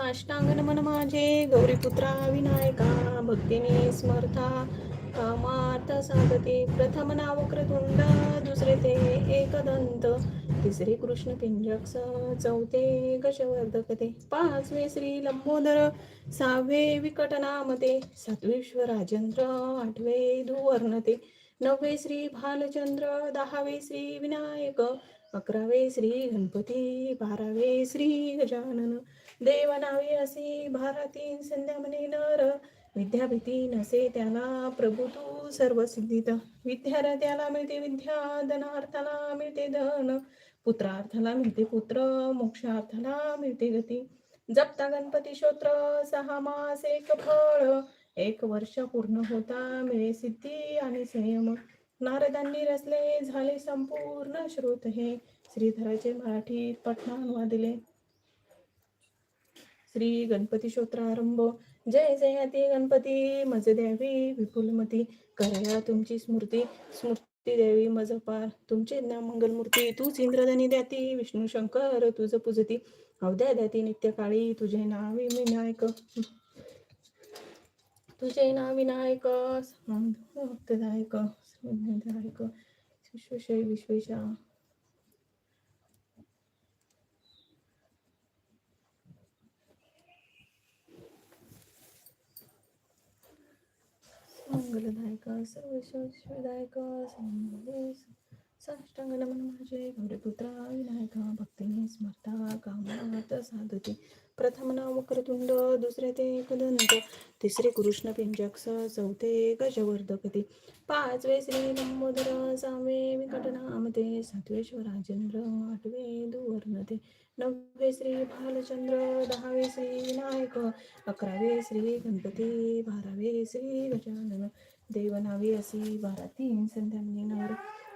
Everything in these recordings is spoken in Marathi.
साष्टांग नमन माझे गौरीपुत्रा विनायका भक्तीने स्मर्था कामार्थ साधते प्रथम नाव क्रतुंड दुसरे ते एकदंत तिसरे कृष्ण पिंजक चौथे गजवर्धकते पाचवे श्री लंबोदर सहावे विकटनामते सातवे राजेंद्र आठवे धुवर्णते नववे श्री भालचंद्र दहावे श्री विनायक अकरावे श्री गणपती बारावे श्री गजानन. देवनावे असे भारती संध्या म्हणे नर. विद्याभीती नसे त्याला प्रभू तू सर्व सिद्धित विद्यार्थ्याला मिळते विद्या धनार्थाला मिळते धन. पुत्रार्थाला मिळते पुत्र मोक्षार्थाला मिळते गती. जपता गणपती श्रोत्र सहा मास एक फळ. एक वर्ष पूर्ण होता मिळे सिद्धी आणि संयम. नारदांनी रचले झाले संपूर्ण श्रोत हे. श्रीधराचे मराठीत पठणानुवाद दिले. श्री गणपती आरंभ जय जयाती गणपती. मज द्यावी विपुलमती करया तुमची स्मृती. स्मृती द्यावी मज पार. तुमचे ना मंगलमूर्ती तूच इंद्रधनी द्याती. विष्णू शंकर तुझ पूजती. अवद्या द्याती नित्यकाळी तुझे नावी विनायक. तुझे नाव विनायक. भक्तदायक विघ्नधारक विश्वेश्वरी विश्वेशा मंगलदायक सर्व संदेश नमन माझे. गौरीपुत्रा विनायका भक्तीने स्मरता कामात साधते. प्रथम नाम करतुंड दुसरे ते कदंत. तिसरे कृष्ण पिंजक्स चौथे गजवर्धकते. पाचवे श्री लंबोदर सहावे विकटनामते. सातवे राजेंद्र आठवे दुवर्णते नववे श्री भालचंद्र दहावे श्री विनायक अकरावे श्री गणपती बारावे श्री गजानन. देवनावी असी बारा तीन संध्या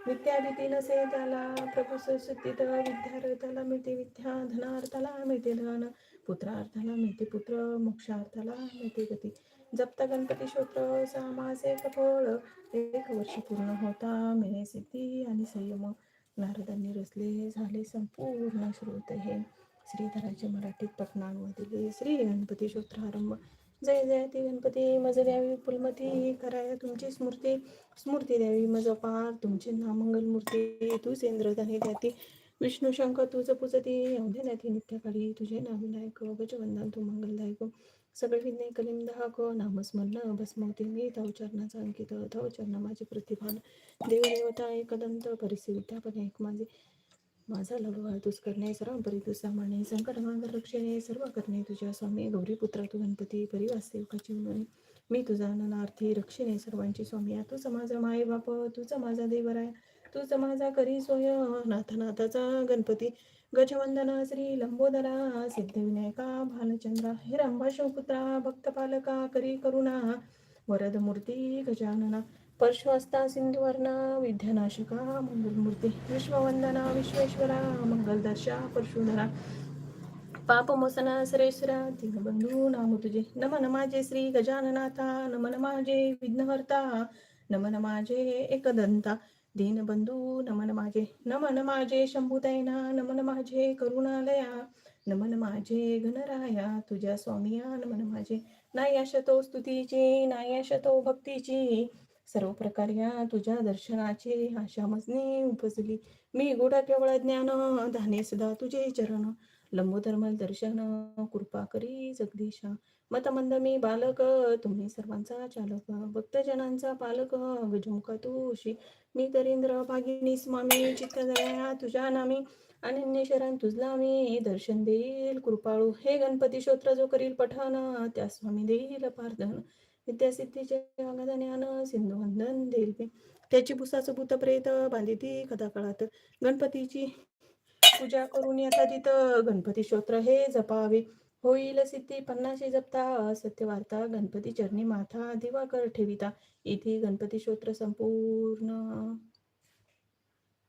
विद्याभीती नसे त्याला प्रभू सुस्थित विद्यार्थ्याला मिळते विद्या धनार्थाला मिळते धन पुत्रार्थाला मिळते पुत्र मोक्षार्थाला मिळते गती. जप्त गणपती श्रोत्र सामासे एक फळ एक वर्ष पूर्ण होता मिळे सिद्धी आणि संयम. नारदांनी रचले झाले संपूर्ण श्रोत हे. श्रीधराचे मराठीत पटनांमध्ये श्री गणपती श्रोत्रारंभ जय जय ती गणपती मज द्यावी फुलमती कराया तुमची स्मृती स्मृती द्यावी मज पार तुमचे नामंगल मूर्ती तू सेंद्रधाने द्याती विष्णू शंकर तुझ पुजती अवध्या नाती नित्यकाळी तुझे नाव विनायक गजवंदन तू मंगलदायक. सगळे विनय कलिम दहाक नामस्मरण भस्मवती मी तव चरणाचा अंकित तव चरण माझे प्रतिभान. देवदेवता एकदंत परिस्थिती विद्यापन एक माझे माझा लढू तुझ करणे सर्व परी तू सामान्य संकटमांग रक्षणे सर्व करणे. तुझ्या स्वामी गौरी पुत्र तू गणपती परिवार सेवकाची म्हणून मी तुझा अननार्थी रक्षिणे सर्वांची स्वामी. तूच माझा माय बाप तुझा माझा देवराय तुझा माझा करी सोय. नाथनाथाचा गणपती. गजवंदना श्री लंबोदरा सिद्धविनायका भालचंद्रा. हिरंबा शिवपुत्रा भक्तपालका करी करुणा. वरद मूर्ती गजानना. परशुहस्ता सिंधुवर्णा विद्यानाशका मंगलमूर्ती विश्ववंदना विश्वेश्वरा मंगलदर्शा परशुधरा पापमोसना सरेश्वरा दिनबंधू नाम तुझे नम नमाजे श्री गजाननाथा नम नमाजे विघ्नहर्ता नम नमाजे एकदंता दीनबंधू नम नमाजे नम नमाजे शंभुदैना नम नमाजे करुणालया नम नमाजे गणराया तुझ्या स्वामिया नम नमाजे नायाशतो स्तुतीची नायाशतो भक्तीची सर्व प्रकार या तुझ्या दर्शनाची आशा मजनी उपजली. मी गुढ केवळ ज्ञान धाने सदा तुझे चरण. लंबोधर्मल दर्शन कृपा करी जगदीशा. मतमंद मी बालक तुम्ही सर्वांचा चालक. भक्तजनांचा पालक गजमुखा तुशी मी तरेंद्र भागिनी स्वामी चित्त दया तुझ्या नामी. अनन्य शरण तुझला मी दर्शन देईल कृपाळू. हे गणपती श्रोत्र जो करील पठाण त्या स्वामी देईल पार्दन विद्यासिद्धीचे ज्ञान सिंधू वंदन देईल त्याची भुसाचं भूत प्रेत बांधिती कथा काळात गणपतीची पूजा करून येता तिथं गणपती स्तोत्र हे जपावे. होईल सिद्धी पन्नाशी जपता सत्यवार्ता. गणपती चरणी माथा दिवाकर ठेविता. इथे गणपती स्तोत्र संपूर्ण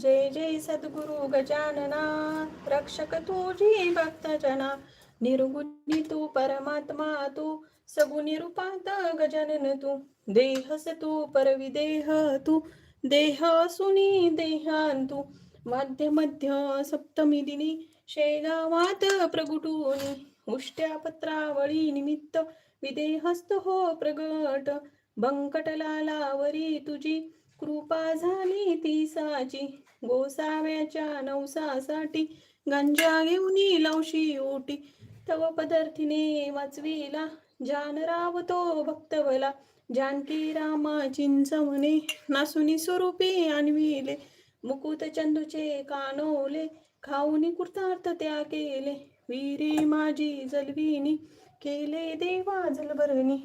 जय जय सद्गुरु गजानना रक्षक तुझी भक्तजना निर्गुणी तू परमात्मा तू सगुणी रूपात गजानन तू देहस तू परविदेह तू देह सुनी देहान तू मध्य मध्य सप्तमी दिनी शेगावात प्रगुटून उष्ट्या पत्रावळी निमित्त विदेहस्त हो प्रगट बंकटलालावरी तुझी कृपा झाली ती साची गोसाव्याच्या नवसासाठी गंजा घेऊन लवशी ओटी. तव पदार्थीने वाचविला जान रावतो भक्तवला जानकी रामा चिंचवणे नासुनी स्वरूपी आणविले. मुकुत चंदूचे कानोले खाऊनी कृतार्थ त्या केले. वीरे माझी जलविनी केले देवा जलभरणी.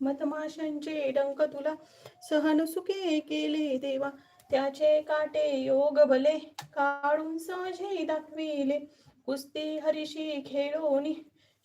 मतमाशांचे डंक तुला सहन सुखे केले देवा. त्याचे काटे योग भले काढून सहजे दाखविले. कुस्ती हरिशी खेळोनी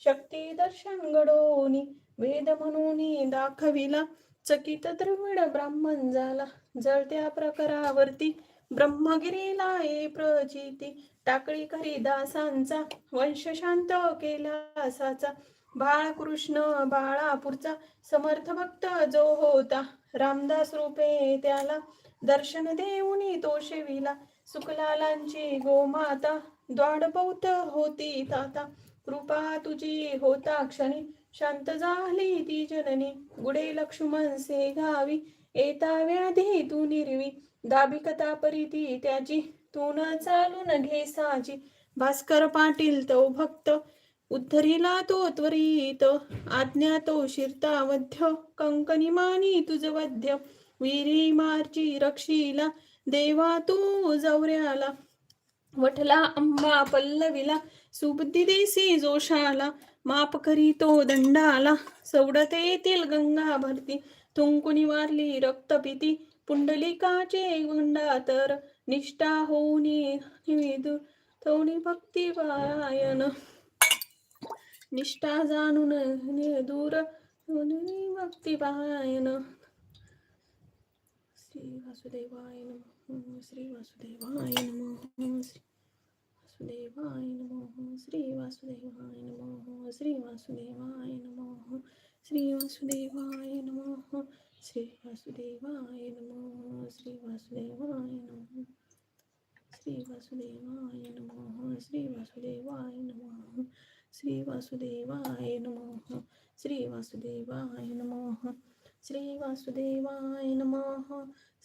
शक्ती दर्शन घडोनी वेद म्हणून दाखविला. चकित द्रविड ब्राह्मण झाला. जळत्या प्रकारावरती ब्रह्मगिरीला ये प्रचिती. टाकळी करी दासांचा वंश शांत केला असाचा बाळकृष्ण बाळापूरचा समर्थ भक्त जो होता. रामदास रूपे त्याला दर्शन देऊनी तो शेविला सुखलालांची गोमाता द्वाडपौत होती ताता. कृपा तुझी होता क्षणी. शांत झाली ती जननी. गुडे लक्ष्मण से गावी. येता व्याधी तू निर्वी. दाबिकता परिती त्याची. तू न चालून घे साची भास्कर पाटील तो भक्त. उद्धरीला तो त्वरित. आज्ञा तो शिरता वध्य कंकणी मानी तुझ वध्य. विरी मारची रक्षीला देवा तू जवऱ्याला. वठला अंबा पल्लवीला सुबुद्धी देसी जोशाला. माप करी तो दंडाला सवडते येतील गंगा भरती. तुंकुनी वारली रक्तपिती पुंडलिकाचे गुंडा तर. निष्ठा होऊनी निवेदू भक्ती पारायण निष्ठा जाणून दूर भक्ती पारायण श्री वासुदेवाय नम श्री वासुदेवाय नम श्री वासुदेवाय नम श्री वासुदेवाय नम श्री वासुदेवाय नम श्री वासुदेवाय नम श्री वासुदेवाय नम श्री वासुदेवाय नम श्री वासुदेवाय नम श्री वासुदेवाय नम श्री वासुदेवाय नम श्री वासुदेवाय नमः श्री वासुदेवाय नमः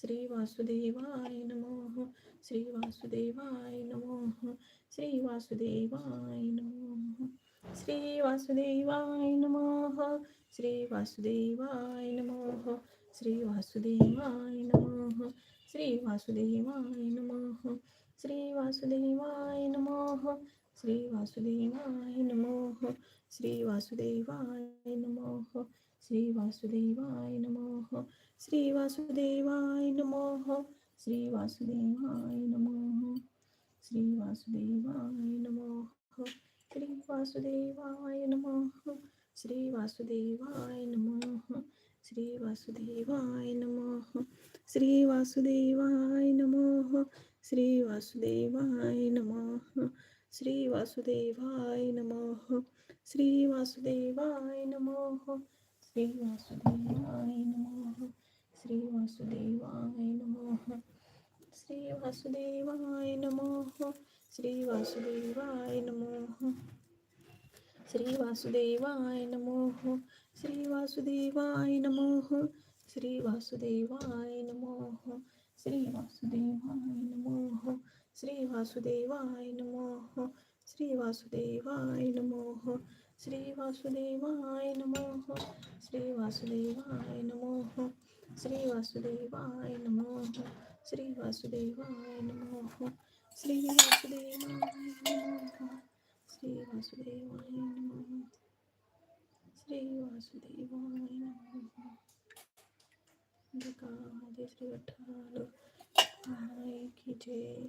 श्री वासुदेवाय नमः श्री वासुदेवाय नमः श्री वासुदेवाय नमः श्री वासुदेवाय नमः श्री वासुदेवाय नमः श्री वासुदेवाय नमः श्री वासुदेवाय नमः श्री वासुदेवाय नमः श्री वासुदेवाय नमः श्री वासुदेवाय नमः श्री वासुदेवाय नमः श्री वासुदेवाय नमः श्री वासुदेवाय नमः श्री वासुदेवाय नमः श्री वासुदेवाय नमः श्री वासुदेवाय नमः श्री वासुदेवाय नमः श्री वासुदेवाय नमः श्री वासुदेवाय नमः श्री वासुदेवाय नमः श्री वासुदेवाय नमः श्री वासुदेवाय नमः श्री वासुदेवाय नमः श्री वासुदेवाय नमः श्री वासुदेवाय नमः श्री वासुदेवाय नमः श्री वासुदेवाय नमः श्री वासुदेवाय नमः श्री वासुदेवाय नमः श्री वासुदेवाय नमः శ్రీ వాసుదేవాయ నమో. శ్రీ వాసుదేవాయ నమో. శ్రీ వాసుదేవాయ నమో. శ్రీ వాసుదేవాయ నమో. శ్రీ వాసుదేవాయ నమో. శ్రీ వాసుదేవాయ నమో. శ్రీ వాసుదేవాయ నమో. ఇంకా శ్రీ వట్టాలు ఆయనకి జై.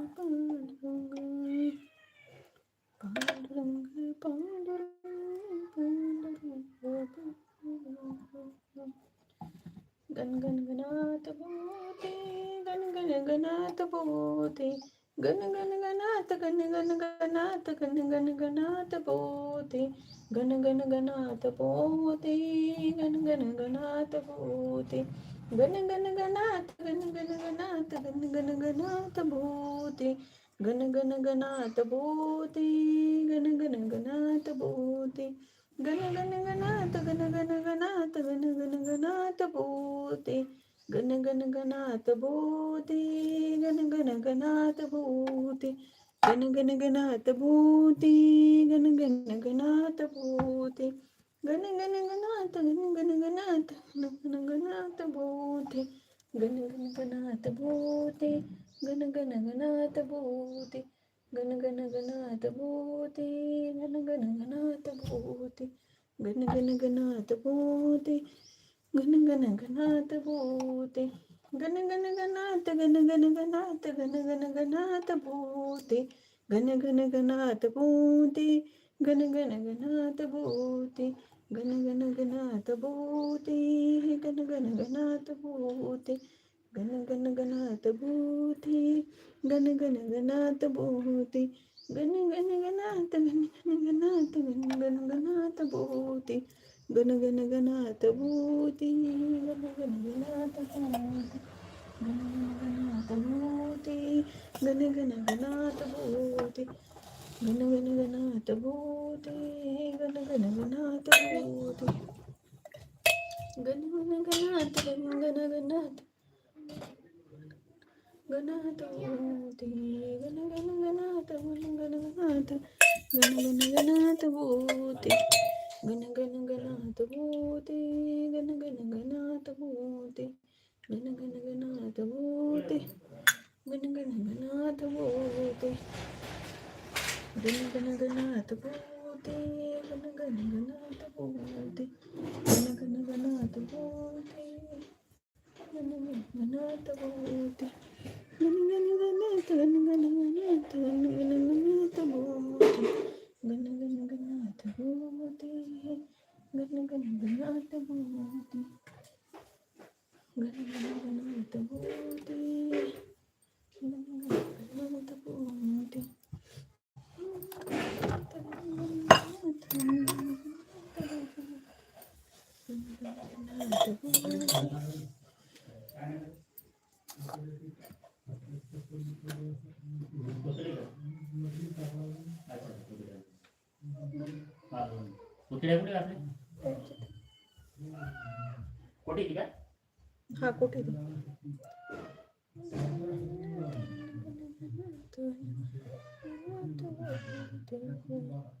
बोते गण गण गणात गण गण गणात गण गण गणात बोते गण गण गणात पोते गण गण गणात बोते गण गण गणात गण गण गणात गण गण गणात भूते गण गण गणात भूते गण गण गणात भूते गण गण गणात गण गण गणात गण गण गणात भूते ഗണഗണഗണാതഭൂതി ഗണഗണഗണാതഭൂതി ഗണഗണഗണാതഭൂതി ഗണഗണഗണാതഭൂതി ഗണഗണഗണാത ഗണഗണഗണാത ഗണഗണഗണാതഭൂതി ഗണഗണഗണാതഭൂതി ഗണഗണഗണാതഭൂതി ഗണഗണഗണാതഭൂതി ഗണഗണഗണാതഭൂതി ഗണഗണഗണാതഭൂതി गण गण गणात भूते गण गण गणात गण गण गणात गण गण गणात भूते गण गण गणात भूते गण गण गणात भूते गण गण गणात भूते गण गण गणात भूते गण गण गणात भूते गण गण गणात भूते गण गण गणात गण गण गणात गण गण गणात भूते ಗನ ಗನ ಗಣಾತ ಭೂತಿ ಗನ ಗನ ಗಣಾತ ಗಣಾತ ಭೂತಿ ಗನ ಗನ ಗಣಾತ ಭೂತಿ ಗನ ಗನ ಗಣಾತ ಭೂತಿ ಗನ ಗನ ಗಣಾತ ಭೂತಿ ಗನ ಗನ ಗಣಾತ ಗನ ಗಣಾತ ಗಣಾತ ಭೂತಿ ಗನ ಗನ ಗಣಾತ ಗನ ಗಣಾತ ಗನ ಗನ ಗಣಾತ ಭೂತಿ भूते गण गण गणात भूते गण गण गणात भूते गण गण गणात भूते गण गण गणात भूते गण गण गणात गण गण गणात गणात भूते गण गण गणात गण गण गणात गण गण गणात भूते गण गण गणात भूते गण गण गणात भूते गण गण गन गन गनात बोलती गन गन गनात बोलती गन गन गनात बोलती Thank you. कुठे कुठे घातले कुठे का हा कुठे Thank you.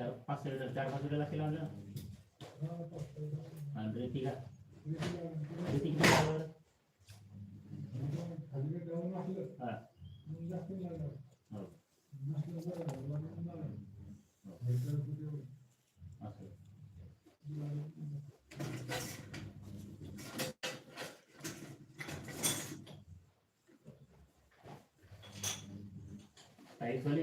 त्या पाच सिलेंडर चार पाच वेळेला केला म्हणलं. आणि रितिका. रितिक हां. हो. हो. ताई सॉरी